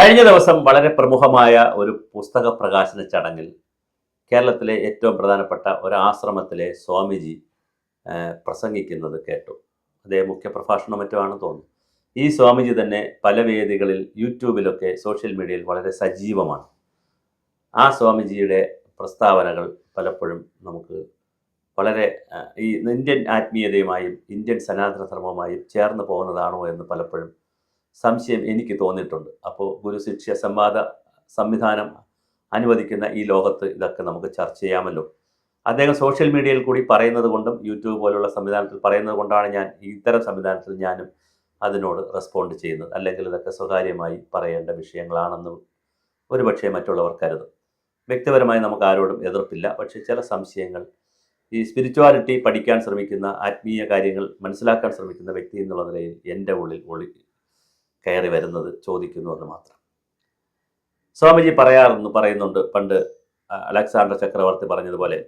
കഴിഞ്ഞ ദിവസം വളരെ പ്രമുഖമായ ഒരു പുസ്തക പ്രകാശന ചടങ്ങിൽ കേരളത്തിലെ ഏറ്റവും പ്രധാനപ്പെട്ട ഒരു ആശ്രമത്തിലെ സ്വാമിജി പ്രസംഗിക്കുന്നത് കേട്ടു. അതേ മുഖ്യ പ്രഭാഷണം മറ്റുമാണ് തോന്നുന്നു ഈ സ്വാമിജി തന്നെ പല വേദികളിൽ യൂട്യൂബിലൊക്കെ സോഷ്യൽ മീഡിയയിൽ വളരെ സജീവമാണ്. ആ സ്വാമിജിയുടെ പ്രസ്താവനകൾ പലപ്പോഴും നമുക്ക് വളരെ ഈ ഇന്ത്യൻ ആത്മീയതയുമായും ഇന്ത്യൻ സനാതന ധർമ്മവുമായും ചേർന്ന് പോകുന്നതാണോ എന്ന് പലപ്പോഴും സംശയം എനിക്ക് തോന്നിയിട്ടുണ്ട്. അപ്പോൾ ഗുരുശിഷ്യ സംവാദ സംവിധാനം അനുവദിക്കുന്ന ഈ ലോകത്ത് ഇതൊക്കെ നമുക്ക് ചർച്ച ചെയ്യാമല്ലോ. അദ്ദേഹം സോഷ്യൽ മീഡിയയിൽ കൂടി പറയുന്നത് കൊണ്ടും യൂട്യൂബ് പോലുള്ള സംവിധാനത്തിൽ പറയുന്നത് കൊണ്ടാണ് ഞാൻ ഇത്തരം സംവിധാനത്തിൽ ഞാനും അതിനോട് റെസ്പോണ്ട് ചെയ്യുന്നത്. അല്ലെങ്കിൽ ഇതൊക്കെ സ്വകാര്യമായി പറയേണ്ട വിഷയങ്ങളാണെന്ന് ഒരുപക്ഷെ മറ്റുള്ളവർ കരുതും. വ്യക്തിപരമായി നമുക്ക് ആരോടും എതിർപ്പില്ല. പക്ഷേ ചില സംശയങ്ങൾ ഈ സ്പിരിച്വാലിറ്റി പഠിക്കാൻ ശ്രമിക്കുന്ന ആത്മീയ കാര്യങ്ങൾ മനസ്സിലാക്കാൻ ശ്രമിക്കുന്ന വ്യക്തി എന്നുള്ള നിലയിൽ എന്റെ ഉള്ളിൽ ഒളി കയറി വരുന്നത് ചോദിക്കുന്നു എന്ന് മാത്രം. സ്വാമിജി പറയാറെന്ന് പറയുന്നുണ്ട് പണ്ട് അലക്സാണ്ടർ ചക്രവർത്തി പറഞ്ഞതുപോലെ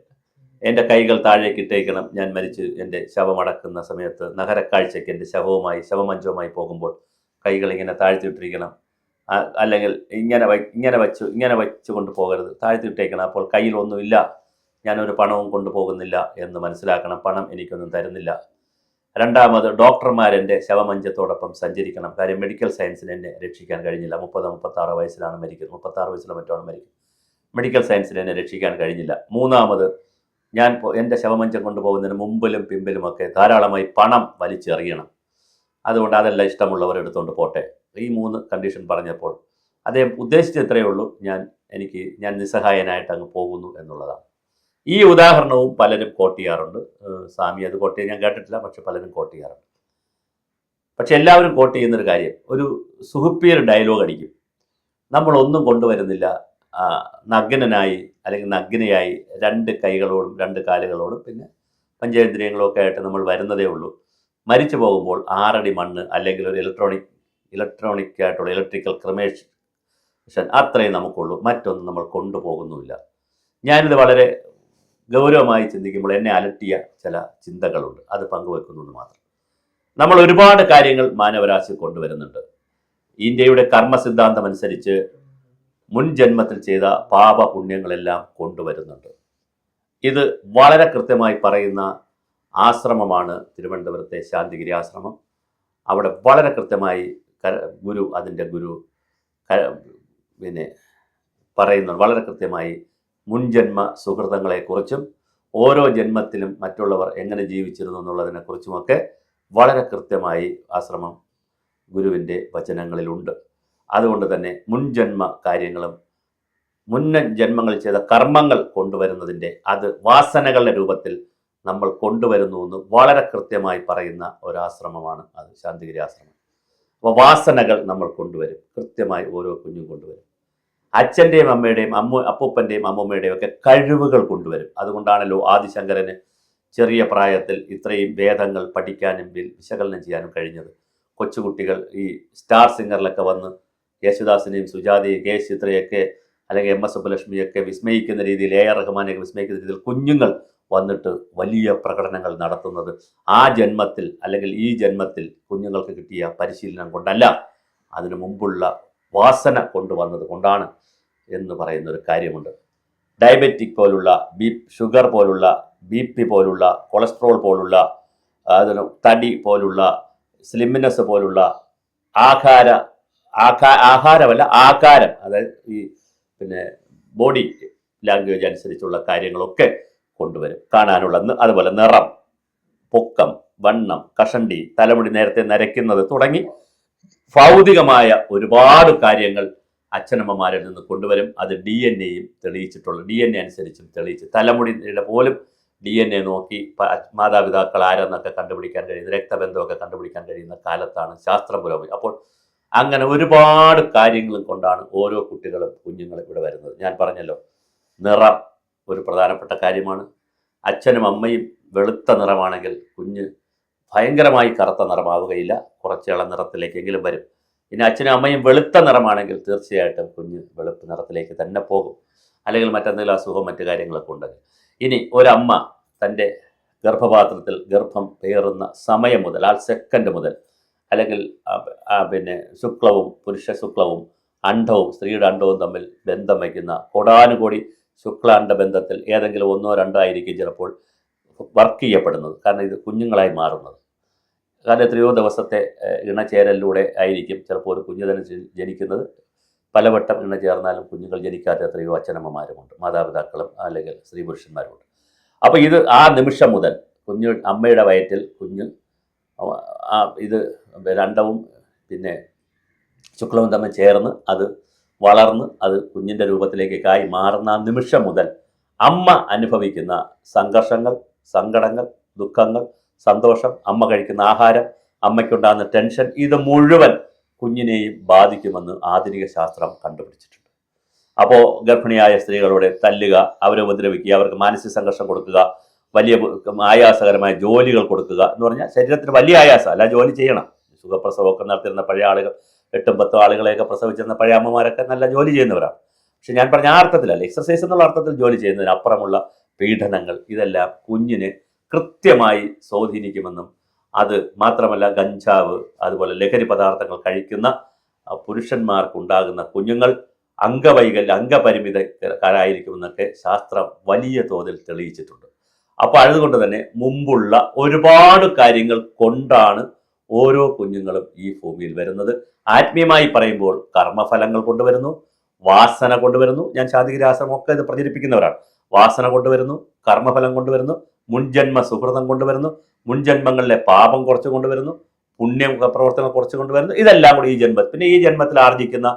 എന്റെ കൈകൾ താഴേക്ക് ഇട്ടേക്കണം. ഞാൻ മരിച്ച് എന്റെ ശവമടക്കുന്ന സമയത്ത് നഗരക്കാഴ്ചയ്ക്ക് എന്റെ ശവവുമായി ശവമഞ്ചവുമായി പോകുമ്പോൾ കൈകൾ ഇങ്ങനെ താഴ്ത്തിയിട്ടിരിക്കണം അല്ലെങ്കിൽ ഇങ്ങനെ ഇങ്ങനെ വച്ചു ഇങ്ങനെ വെച്ച് കൊണ്ട് പോകരുത്. താഴ്ത്തിയിട്ടേക്കണം അപ്പോൾ കയ്യിലൊന്നുമില്ല ഞാനൊരു പണവും കൊണ്ടുപോകുന്നില്ല എന്ന് മനസ്സിലാക്കണം. പണം എനിക്കൊന്നും തരുന്നില്ല. രണ്ടാമത് ഡോക്ടർമാർ എന്റെ ശവമഞ്ചത്തോടൊപ്പം സഞ്ചരിക്കണം. കാര്യം മെഡിക്കൽ സയൻസിന് എന്നെ രക്ഷിക്കാൻ കഴിഞ്ഞില്ല. മുപ്പത് മുപ്പത്താറ് വയസ്സിലാണ് മരിക്കുന്നത്. മുപ്പത്താറ് വയസ്സിലോ മറ്റാണ് മരിക്കുന്നത്. മെഡിക്കൽ സയൻസിന് എന്നെ രക്ഷിക്കാൻ കഴിഞ്ഞില്ല. മൂന്നാമത് ഞാൻ എന്റെ ശവമഞ്ചം കൊണ്ടുപോകുന്നതിന് മുമ്പിലും പിമ്പിലുമൊക്കെ ധാരാളമായി പണം വലിച്ചെറിയണം. അതുകൊണ്ട് അതെല്ലാം ഇഷ്ടമുള്ളവർ എടുത്തുകൊണ്ട് പോട്ടെ. ഈ മൂന്ന് കണ്ടീഷൻ പറഞ്ഞപ്പോൾ അദ്ദേഹം ഉദ്ദേശിച്ചത്രയേ ഉള്ളൂ. ഞാൻ എനിക്ക് ഞാൻ നിസ്സഹായനായിട്ട് അങ്ങ് പോകുന്നു എന്നുള്ളതാണ്. ഈ ഉദാഹരണവും പലരും കോട്ട് ചെയ്യാറുണ്ട്. സ്വാമി അത് കോട്ട് ചെയ്യാൻ ഞാൻ കേട്ടിട്ടില്ല പക്ഷെ പലരും കോട്ട് ചെയ്യാറുണ്ട്. പക്ഷെ എല്ലാവരും കോട്ട് ചെയ്യുന്നൊരു കാര്യം ഒരു സുഹുപ്പിയർ ഡയലോഗ് അടിക്കും. നമ്മളൊന്നും കൊണ്ടുവരുന്നില്ല. നഗ്നനായി അല്ലെങ്കിൽ നഗ്നയായി രണ്ട് കൈകളോടും രണ്ട് കാലുകളോടും പിന്നെ പഞ്ചേന്ദ്രിയങ്ങളൊക്കെ ആയിട്ട് നമ്മൾ വരുന്നതേ ഉള്ളൂ. മരിച്ചു പോകുമ്പോൾ ആറടി മണ്ണ് അല്ലെങ്കിൽ ഒരു ഇലക്ട്രോണിക് ഇലക്ട്രോണിക് ആയിട്ടുള്ള ഇലക്ട്രിക്കൽ ക്രമേഷൻ അത്രയും നമുക്കുള്ളൂ. മറ്റൊന്നും നമ്മൾ കൊണ്ടുപോകുന്നുമില്ല. ഞാനിത് വളരെ ഗൗരവമായി ചിന്തിക്കുമ്പോൾ എന്നെ അലട്ടിയ ചില ചിന്തകളുണ്ട്. അത് പങ്കുവെക്കുന്നു മാത്രം. നമ്മൾ ഒരുപാട് കാര്യങ്ങൾ മാനവരാശി കൊണ്ടുവരുന്നുണ്ട്. ഇന്ത്യയുടെ കർമ്മ സിദ്ധാന്തം അനുസരിച്ച് മുൻ ജന്മത്തിൽ ചെയ്ത പാപ പുണ്യങ്ങളെല്ലാം കൊണ്ടുവരുന്നുണ്ട്. ഇത് വളരെ കൃത്യമായി പറയുന്ന ആശ്രമമാണ് തിരുവനന്തപുരത്തെ ശാന്തിഗിരി ആശ്രമം. അവിടെ വളരെ കൃത്യമായി ഗുരു അതിന്റെ ഗുരു പിന്നെ പറയുന്നു വളരെ കൃത്യമായി മുൻജന്മ സുഹൃതങ്ങളെക്കുറിച്ചും ഓരോ ജന്മത്തിലും മറ്റുള്ളവർ എങ്ങനെ ജീവിച്ചിരുന്നു എന്നുള്ളതിനെക്കുറിച്ചുമൊക്കെ വളരെ കൃത്യമായി ആശ്രമം ഗുരുവിന്റെ വചനങ്ങളിലുണ്ട്. അതുകൊണ്ട് തന്നെ മുൻജന്മ കാര്യങ്ങളും മുന്ന ജന്മങ്ങൾ ചെയ്ത കർമ്മങ്ങൾ കൊണ്ടുവരുന്നതിന്റെ അത് വാസനകളുടെ രൂപത്തിൽ നമ്മൾ കൊണ്ടുവരുന്നു എന്ന് വളരെ കൃത്യമായി പറയുന്ന ഒരാശ്രമമാണ് അത് ശാന്തിഗിരി ആശ്രമം. അപ്പോൾ വാസനകൾ നമ്മൾ കൊണ്ടുവരും കൃത്യമായി ഓരോ കുഞ്ഞും കൊണ്ടുവരും. അച്ഛന്റെയും അമ്മയുടെയും അമ്മ അപ്പൂപ്പന്റെയും അമ്മൂമ്മയുടെയും ഒക്കെ കഴിവുകൾ കൊണ്ടുവരും. അതുകൊണ്ടാണല്ലോ ആദിശങ്കരന് ചെറിയ പ്രായത്തിൽ ഇത്രയും വേദങ്ങൾ പഠിക്കാനും വിശകലനം ചെയ്യാനും കഴിഞ്ഞത്. കൊച്ചുകുട്ടികൾ ഈ സ്റ്റാർ സിംഗറിലൊക്കെ വന്ന് യേശുദാസിനെയും സുജാതയും കെ ചിത്രയൊക്കെ അല്ലെങ്കിൽ എം എസ് സുബ്ബലക്ഷ്മിയൊക്കെ വിസ്മയിക്കുന്ന രീതിയിൽ എ ആർ റഹ്മാനെയൊക്കെ വിസ്മയിക്കുന്ന രീതിയിൽ കുഞ്ഞുങ്ങൾ വന്നിട്ട് വലിയ പ്രകടനങ്ങൾ നടത്തുന്നത് ആ ജന്മത്തിൽ അല്ലെങ്കിൽ ഈ ജന്മത്തിൽ കുഞ്ഞുങ്ങൾക്ക് കിട്ടിയ പരിശീലനം കൊണ്ടല്ല. അതിനു മുമ്പുള്ള വാസന കൊണ്ടുവന്നത് കൊണ്ടാണ് എന്ന് പറയുന്ന ഒരു കാര്യമുണ്ട്. ഡയബറ്റിക് പോലുള്ള ബി ഷുഗർ പോലുള്ള ബി പി പോലുള്ള കൊളസ്ട്രോൾ പോലുള്ള തടി പോലുള്ള സ്ലിമിനസ് പോലുള്ള ആഹാര ആഹാ ആഹാരമല്ല ആകാരം അതായത് ഈ പിന്നെ ബോഡി ലാംഗ്വേജ് അനുസരിച്ചുള്ള കാര്യങ്ങളൊക്കെ കൊണ്ടുവരും. കാണാനുള്ള അതുപോലെ നിറം പൊക്കം വണ്ണം കഷണ്ടി തലമുടി നേരത്തെ നരയ്ക്കുന്നത് തുടങ്ങി ഭൗതികമായ ഒരുപാട് കാര്യങ്ങൾ അച്ഛനമ്മമാരിൽ നിന്ന് കൊണ്ടുവരും. അത് ഡി എൻ എയും തെളിയിച്ചിട്ടുള്ള ഡി എൻ എ അനുസരിച്ചും തെളിയിച്ച് തലമുടിയുടെ പോലും ഡി എൻ എ നോക്കി മാതാപിതാക്കൾ ആരെന്നൊക്കെ കണ്ടുപിടിക്കാൻ കഴിയുന്ന രക്തബന്ധമൊക്കെ കണ്ടുപിടിക്കാൻ കഴിയുന്ന കാലത്താണ് ശാസ്ത്രം പുരോഗതി അപ്പോൾ അങ്ങനെ ഒരുപാട് കാര്യങ്ങളും കൊണ്ടാണ് ഓരോ കുട്ടികളും കുഞ്ഞുങ്ങളും ഇവിടെ വരുന്നത്. ഞാൻ പറഞ്ഞല്ലോ നിറം ഒരു പ്രധാനപ്പെട്ട കാര്യമാണ്. അച്ഛനും അമ്മയും വെളുത്ത നിറമാണെങ്കിൽ കുഞ്ഞ് ഭയങ്കരമായി കറുത്ത നിറമാവുകയില്ല. കുറച്ച് ഇളം നിറത്തിലേക്കെങ്കിലും വരും. ഇനി അച്ഛനും അമ്മയും വെളുത്ത നിറമാണെങ്കിൽ തീർച്ചയായിട്ടും കുഞ്ഞ് വെളുപ്പ് നിറത്തിലേക്ക് തന്നെ പോകും. അല്ലെങ്കിൽ മറ്റെന്തെങ്കിലും അസുഖം മറ്റു കാര്യങ്ങളൊക്കെ ഉണ്ടെങ്കിൽ. ഇനി ഒരമ്മ തന്റെ ഗർഭപാത്രത്തിൽ ഗർഭം പേറുന്ന സമയം മുതൽ ആ സെക്കൻഡ് മുതൽ അല്ലെങ്കിൽ പിന്നെ ശുക്ലവും പുരുഷ ശുക്ലവും അണ്ഡവും സ്ത്രീയുടെ അണ്ഡവും തമ്മിൽ ബന്ധം വയ്ക്കുന്ന കോടാനുകോടി ശുക്ലാണ്ഡ ബന്ധത്തിൽ ഏതെങ്കിലും ഒന്നോ രണ്ടോ ആയിരിക്കും ചിലപ്പോൾ വർക്ക് ചെയ്യപ്പെടുന്നത്. കാരണം ഇത് കുഞ്ഞുങ്ങളായി മാറുന്നത്. കാരണം എത്രയോ ദിവസത്തെ ഇണചേരലിലൂടെ ആയിരിക്കും ചിലപ്പോൾ ഒരു കുഞ്ഞു തന്നെ ജനിക്കുന്നത്. പലവട്ടം ഇണ ചേർന്നാലും കുഞ്ഞുങ്ങൾ ജനിക്കാത്ത എത്രയോ അച്ഛനമ്മമാരുമുണ്ട് മാതാപിതാക്കളും അല്ലെങ്കിൽ സ്ത്രീ പുരുഷന്മാരുമുണ്ട്. അപ്പോൾ ഇത് ആ നിമിഷം മുതൽ കുഞ്ഞു അമ്മയുടെ വയറ്റിൽ കുഞ്ഞ് ഇത് രണ്ടവും പിന്നെ ശുക്ലവും തമ്മിൽ ചേർന്ന് അത് വളർന്ന് അത് കുഞ്ഞിന്റെ രൂപത്തിലേക്ക് കായി മാറുന്ന ആ നിമിഷം മുതൽ അമ്മ അനുഭവിക്കുന്ന സംഘർഷങ്ങൾ സങ്കടങ്ങൾ ദുഃഖങ്ങൾ സന്തോഷം അമ്മ കഴിക്കുന്ന ആഹാരം അമ്മയ്ക്കുണ്ടാകുന്ന ടെൻഷൻ ഇത് മുഴുവൻ കുഞ്ഞിനെയും ബാധിക്കുമെന്ന് ആധുനിക ശാസ്ത്രം കണ്ടുപിടിച്ചിട്ടുണ്ട്. അപ്പോൾ ഗർഭിണിയായ സ്ത്രീകളോട് തല്ലുക അവരെ ഉപദ്രവിക്കുക അവർക്ക് മാനസിക സംഘർഷം കൊടുക്കുക വലിയ ആയാസകരമായ ജോലികൾ കൊടുക്കുക എന്ന് പറഞ്ഞാൽ ശരീരത്തിന് വലിയ ആയാസം അല്ല ജോലി ചെയ്യണം. സുഖപ്രസവമൊക്കെ നടത്തിയിരുന്ന പഴയ ആളുകൾ എട്ടും പത്തും ആളുകളെയൊക്കെ പ്രസവിച്ചിരുന്ന പഴയ അമ്മമാരൊക്കെ നല്ല ജോലി ചെയ്യുന്നവരാണ്. പക്ഷെ ഞാൻ പറഞ്ഞ ആ അർത്ഥത്തിലല്ല എക്സസൈസ് എന്നുള്ള അർത്ഥത്തിൽ ജോലി ചെയ്യുന്നതിന് അപ്പുറമുള്ള പീഡനങ്ങൾ ഇതെല്ലാം കുഞ്ഞിനെ കൃത്യമായി സ്വാധീനിക്കുമെന്നും അത് മാത്രമല്ല ഗഞ്ചാവ് അതുപോലെ ലഹരി പദാർത്ഥങ്ങൾ കഴിക്കുന്ന പുരുഷന്മാർക്കുണ്ടാകുന്ന കുഞ്ഞുങ്ങൾ അംഗവൈകല്യ അംഗപരിമിതക്കാരായിരിക്കുമെന്നൊക്കെ ശാസ്ത്രം വലിയ തോതിൽ തെളിയിച്ചിട്ടുണ്ട്. അപ്പോൾ അതുകൊണ്ട് തന്നെ മുമ്പുള്ള ഒരുപാട് കാര്യങ്ങൾ കൊണ്ടാണ് ഓരോ കുഞ്ഞുങ്ങളും ഈ ഭൂമിയിൽ വരുന്നത്. ആത്മീയമായി പറയുമ്പോൾ കർമ്മഫലങ്ങൾ കൊണ്ടുവരുന്നു വാസന കൊണ്ടുവരുന്നു. ഞാൻ ശാന്തിഗിരാശ്രമം ഒക്കെ ഇത് പ്രചരിപ്പിക്കുന്നവരാണ്. വാസന കൊണ്ടുവരുന്നു കർമ്മഫലം കൊണ്ടുവരുന്നു മുൻജന്മ സുഹൃതം കൊണ്ടുവരുന്നു മുൻജന്മങ്ങളിലെ പാപം കുറച്ച് കൊണ്ടുവരുന്നു പുണ്യം പ്രവർത്തനങ്ങൾ കുറച്ച് കൊണ്ടുവരുന്നു. ഇതെല്ലാം കൂടി ഈ ജന്മത്തിൽ പിന്നെ ഈ ജന്മത്തിൽ ആർജിക്കുന്ന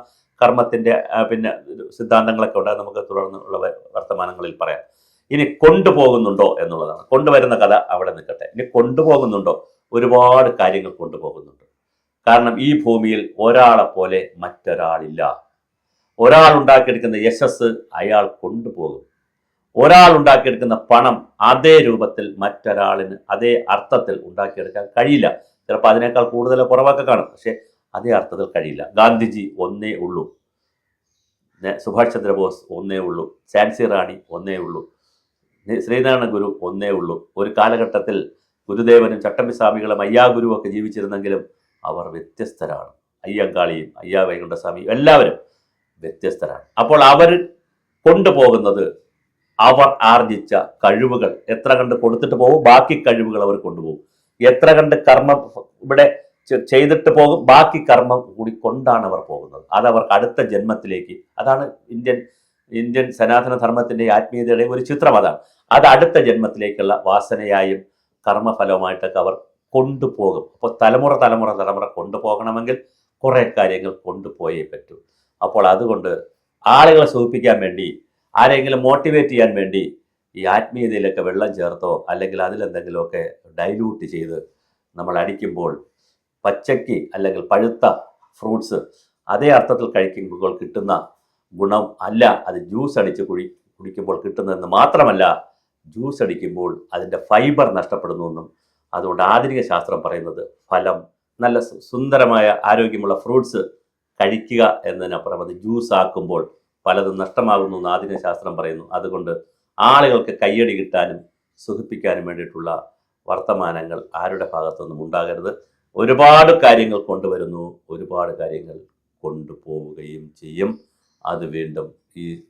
കർമ്മത്തിന്റെ പിന്നെ സിദ്ധാന്തങ്ങളൊക്കെ ഉണ്ട്. നമുക്ക് തുടർന്നുള്ള വർത്തമാനങ്ങളിൽ പറയാം. ഇനി കൊണ്ടുപോകുന്നുണ്ടോ എന്നുള്ളതാണ്. കൊണ്ടുവരുന്ന കഥ അവിടെ നിൽക്കട്ടെ. ഇനി കൊണ്ടുപോകുന്നുണ്ടോ? ഒരുപാട് കാര്യങ്ങൾ കൊണ്ടുപോകുന്നുണ്ട്. കാരണം ഈ ഭൂമിയിൽ ഒരാളെ പോലെ മറ്റൊരാളില്ല. ഒരാൾ ഉണ്ടാക്കിയെടുക്കുന്ന യശസ് അയാൾ കൊണ്ടുപോകും. ഒരാൾ ഉണ്ടാക്കിയെടുക്കുന്ന പണം അതേ രൂപത്തിൽ മറ്റൊരാളിന് അതേ അർത്ഥത്തിൽ ഉണ്ടാക്കിയെടുക്കാൻ കഴിയില്ല. ചിലപ്പോൾ അതിനേക്കാൾ കൂടുതൽ കുറവൊക്കെ കാണും. പക്ഷേ അതേ അർത്ഥത്തിൽ കഴിയില്ല. ഗാന്ധിജി ഒന്നേ ഉള്ളൂ. സുഭാഷ് ചന്ദ്രബോസ് ഒന്നേ ഉള്ളൂ. ഝാൻസി റാണി ഒന്നേ ഉള്ളൂ. ശ്രീനാരായണ ഗുരു ഒന്നേ ഉള്ളൂ. ഒരു കാലഘട്ടത്തിൽ ഗുരുദേവനും ചട്ടമ്പി സ്വാമികളും ഒക്കെ ജീവിച്ചിരുന്നെങ്കിലും അവർ വ്യത്യസ്തരാണ്. അയ്യങ്കാളിയും അയ്യാ വൈകുണ്ഠസ്വാമിയും എല്ലാവരും വ്യത്യസ്തരാണ്. അപ്പോൾ അവർ കൊണ്ടുപോകുന്നത് അവർ ആർജിച്ച കഴിവുകൾ എത്ര കണ്ട് കൊടുത്തിട്ട് പോകും? ബാക്കി കഴിവുകൾ അവർ കൊണ്ടുപോകും. എത്ര കണ്ട് കർമ്മം ഇവിടെ ചെയ്തിട്ട് പോകും? ബാക്കി കർമ്മം കൂടി കൊണ്ടാണ് അവർ പോകുന്നത്. അത് അവർക്ക് അടുത്ത ജന്മത്തിലേക്ക് അതാണ് ഇന്ത്യൻ ഇന്ത്യൻ സനാതന ധർമ്മത്തിന്റെ ആത്മീയതയുടെ ഒരു ചിത്രം അതാണ്. അത് അടുത്ത ജന്മത്തിലേക്കുള്ള വാസനയായും കർമ്മഫലവുമായിട്ടൊക്കെ അവർ കൊണ്ടുപോകും. അപ്പോൾ തലമുറ തലമുറ തലമുറ കൊണ്ടുപോകണമെങ്കിൽ കുറേ കാര്യങ്ങൾ കൊണ്ടുപോയേ പറ്റൂ. അപ്പോൾ അതുകൊണ്ട് ആളുകളെ സൂചിപ്പിക്കാൻ വേണ്ടി ആരെങ്കിലും മോട്ടിവേറ്റ് ചെയ്യാൻ വേണ്ടി ഈ ആത്മീയതയിലൊക്കെ വെള്ളം ചേർത്തോ അല്ലെങ്കിൽ അതിലെന്തെങ്കിലുമൊക്കെ ഡൈല്യൂട്ട് ചെയ്ത് നമ്മൾ അടിക്കുമ്പോൾ പച്ചക്ക് അല്ലെങ്കിൽ പഴുത്ത ഫ്രൂട്ട്സ് അതേ അർത്ഥത്തിൽ കഴിക്കുമ്പോൾ കിട്ടുന്ന ഗുണം അല്ല. അത് ജ്യൂസ് അടിച്ച് കുഴി കുടിക്കുമ്പോൾ കിട്ടുന്നതെന്ന് മാത്രമല്ല ജ്യൂസ് അടിക്കുമ്പോൾ അതിന്റെ ഫൈബർ നഷ്ടപ്പെടുന്നുവെന്നും അതുകൊണ്ട് ആധുനിക ശാസ്ത്രം പറയുന്നത് ഫലം നല്ല സുന്ദരമായ ആരോഗ്യമുള്ള ഫ്രൂട്ട്സ് കഴിക്കുക എന്നതിനപ്പുറം അത് ജ്യൂസ് ആക്കുമ്പോൾ പലതും നഷ്ടമാകുന്നു എന്ന് ആധുനിക ശാസ്ത്രം പറയുന്നു. അതുകൊണ്ട് ആളുകൾക്ക് കയ്യടി കിട്ടാനും സുഖിപ്പിക്കാനും വേണ്ടിയിട്ടുള്ള വർത്തമാനങ്ങൾ ആരുടെ ഭാഗത്തുനിന്നും ഉണ്ടാകരുത്. ഒരുപാട് കാര്യങ്ങൾ കൊണ്ടുവരുന്നു. ഒരുപാട് കാര്യങ്ങൾ കൊണ്ടുപോവുകയും ചെയ്യും. അത് വീണ്ടും ഈ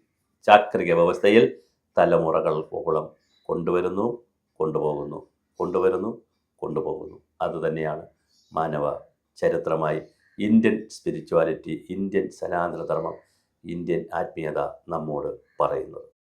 ചാക്രിക വ്യവസ്ഥയിൽ തലമുറകൾ തലമുറകൾക്കോളം കൊണ്ടുവരുന്നു കൊണ്ടുപോകുന്നു കൊണ്ടുവരുന്നു കൊണ്ടുപോകുന്നു. അതുതന്നെയാണ് മാനവ ചരിത്രമായി. ഇന്ത്യൻ സ്പിരിച്വാലിറ്റി ഇന്ത്യൻ സനാതന ധർമ്മം ഇന്ത്യൻ ആത്മീയത നമ്മോട് പറയുന്നത്.